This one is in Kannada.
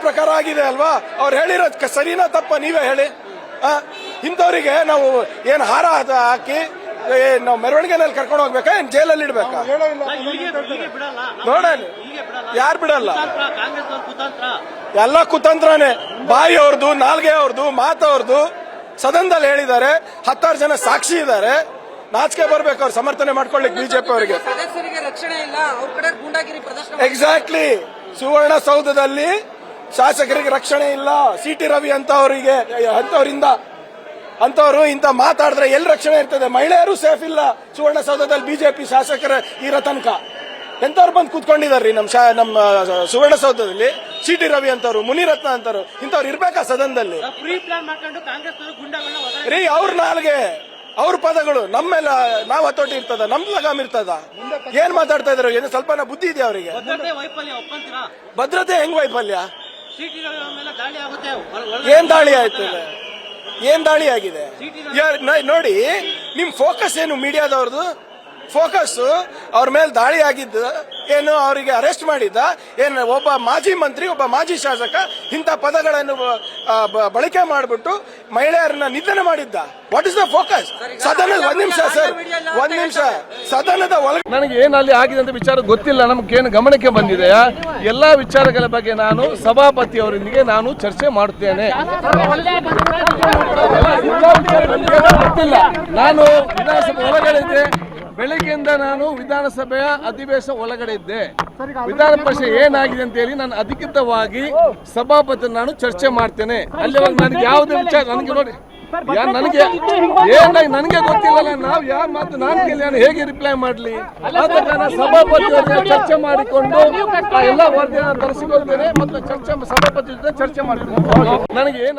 ಪ್ರಕಾರ ಆಗಿದೆ ಅಲ್ವಾ? ಅವ್ರು ಹೇಳಿರೋದು ಸರಿನಾ ತಪ್ಪ ನೀವೇ ಹೇಳಿ. ಆ, ಇಂಥವ್ರಿಗೆ ನಾವು ಏನ್ ಹಾರ ಹಾಕಿ ಏ, ನಾವು ಮೆರವಣಿಗೆನಲ್ಲಿ ಕರ್ಕೊಂಡು ಹೋಗ್ಬೇಕಾ ಏನ್ ಜೈಲಲ್ಲಿ ಇಡ್ಬೇಕಾ? ನೋಡಿ ಯಾರು ಬಿಡಲ್ಲ? ಎಲ್ಲ ಕುತಂತ್ರನೇ. ಬಾಯಿ ಅವ್ರದ್ದು ನಾಲ್ಗೆ ಅವ್ರದ್ದು ಮಾತವ್ರದ್ದು ಸದನದಲ್ಲಿ ಹೇಳಿದ್ದಾರೆ. ಹತ್ತಾರು ಜನ ಸಾಕ್ಷಿ ಇದ್ದಾರೆ. ನಾಚಿಕೆ ಬರ್ಬೇಕು ಅವ್ರು ಸಮರ್ಥನೆ ಮಾಡ್ಕೊಳ್ಳಿಕ್ ಬಿಜೆಪಿ ಅವರಿಗೆ. ಎಕ್ಸಾಕ್ಟ್ಲಿ ಸುವರ್ಣ ಇಲ್ಲ ಶಾಸಕರಿಗೆ ರಕ್ಷಣೆ ಇಲ್ಲ. ಸಿ ಟಿ ರವಿ ಅಂತವರಿಗೆ ಅಂತವರಿಂದ ಅಂತವರು ಇಂತ ಮಾತಾಡಿದ್ರೆ ಎಲ್ಲಿ ರಕ್ಷಣೆ ಇರ್ತದೆ? ಮಹಿಳೆಯರು ಸೇಫ್ ಇಲ್ಲ. ಸುವರ್ಣಸೌಧದಲ್ಲಿ ಬಿಜೆಪಿ ಶಾಸಕರ ಇರೋ ತನಕ. ಎಂತವ್ರು ಬಂದು ಕೂತ್ಕೊಂಡಿದಾರ್ರಿ ನಮ್ಮ ಶಾ ನಮ್ಮ ಸುವರ್ಣಸೌಧದಲ್ಲಿ? ಸಿ ಟಿ ರವಿ ಅಂತವ್ರು ಮುನಿರತ್ನ ಅಂತವ್ರು ಇಂಥವ್ರು ಇರ್ಬೇಕಾ ಸದನದಲ್ಲಿ? ರೀ ಅವ್ರ ನಾಲ್ಗೆ ಅವ್ರ ಪದಗಳು ನಮ್ಮೆಲ್ಲ ನಾವ್ ಹತೋಟಿ ಇರ್ತದ ನಮ್ ಲಗಾಮ್ ಇರ್ತದ? ಏನ್ ಮಾತಾಡ್ತಾ ಇದ್ರು? ಏನು ಸ್ವಲ್ಪ ಬುದ್ಧಿ ಇದೆಯಾ ಅವರಿಗೆ? ಭದ್ರತೆ ಹೆಂಗ್ ವೈಫಲ್ಯ? ಏನ್ ದಾಳಿ ಆಯ್ತು? ಏನ್ ದಾಳಿ ಆಗಿದೆ? ನೋಡಿ ನಿಮ್ ಫೋಕಸ್ ಏನು? ಮೀಡಿಯಾದವ್ರದ್ದು? ಫೋಕಸ್ ಅವ್ರ ಮೇಲೆ ದಾಳಿ ಆಗಿದ್ದು ಏನು ಅವರಿಗೆ ಅರೆಸ್ಟ್ ಮಾಡಿದ್ದ ಏನು ಒಬ್ಬ ಮಾಜಿ ಮಂತ್ರಿ ಒಬ್ಬ ಮಾಜಿ ಶಾಸಕ ಇಂಥ ಪದಗಳನ್ನು ಬಳಕೆ ಮಾಡಿಬಿಟ್ಟು ಮಹಿಳೆಯರನ್ನ ನಿಧನ ಮಾಡಿದ್ದ. ವಾಟ್ ಇಸ್ ದ ಫೋಕಸ್ ಸದನ ಒಂದ್ ನಿಮಿಷ ಸರ್ ಒಂದ್ ನಿಮಿಷ. ಸದನದ ಒಳಗೆ ನನಗೆ ಏನು ಅಲ್ಲಿ ಆಗಿದೆ ಅಂತ ವಿಚಾರ ಗೊತ್ತಿಲ್ಲ ನಮ್ಗೆ ಏನು ಗಮನಕ್ಕೆ ಬಂದಿದೆಯಾ ಎಲ್ಲಾ ವಿಚಾರಗಳ ಬಗ್ಗೆ ನಾನು ಸಭಾಪತಿ ಅವರೊಂದಿಗೆ ನಾನು ಚರ್ಚೆ ಮಾಡುತ್ತೇನೆ. ಗೊತ್ತಿಲ್ಲ. ನಾನು ವಿಧಾನಸಭೆ ಒಳಗಡೆ ಬೆಳಿಗ್ಗೆಯಿಂದ ನಾನು ವಿಧಾನಸಭೆಯ ಅಧಿವೇಶನ ಒಳಗಡೆ ಇದ್ದೆ ವಿಧಾನ ಪರಿಷತ್ ಏನಾಗಿದೆ ಅಂತ ಹೇಳಿ ನಾನು ಅಧಿಕೃತವಾಗಿ ಸಭಾಪತಿ ನಾನು ಚರ್ಚೆ ಮಾಡ್ತೇನೆ. ಅಲ್ಲಿ ನನಗೆ ಯಾವುದೇ ವಿಚಾರ ನನಗೆ ನೋಡಿ ಯಾ ನನಗೆ ಏನಾಗಿ ನನಗೆ ಗೊತ್ತಿಲ್ಲ ನಾವು ಯಾರ ಮಾತು ನಾನು ಕೇಳಿ ನಾನು ಹೇಗೆ ರಿಪ್ಲೈ ಮಾಡಲಿ? ಸಭಾಪತಿ ಚರ್ಚೆ ಮಾಡಿಕೊಂಡು ಎಲ್ಲ ವರದಿಯನ್ನು ತರಿಸಿಕೊಳ್ತೇನೆ ಮತ್ತು ಚರ್ಚೆ ಸಭಾಪತಿ ಜೊತೆ ಚರ್ಚೆ ಮಾಡ್ತೇನೆ. ನನಗೆ ಏನ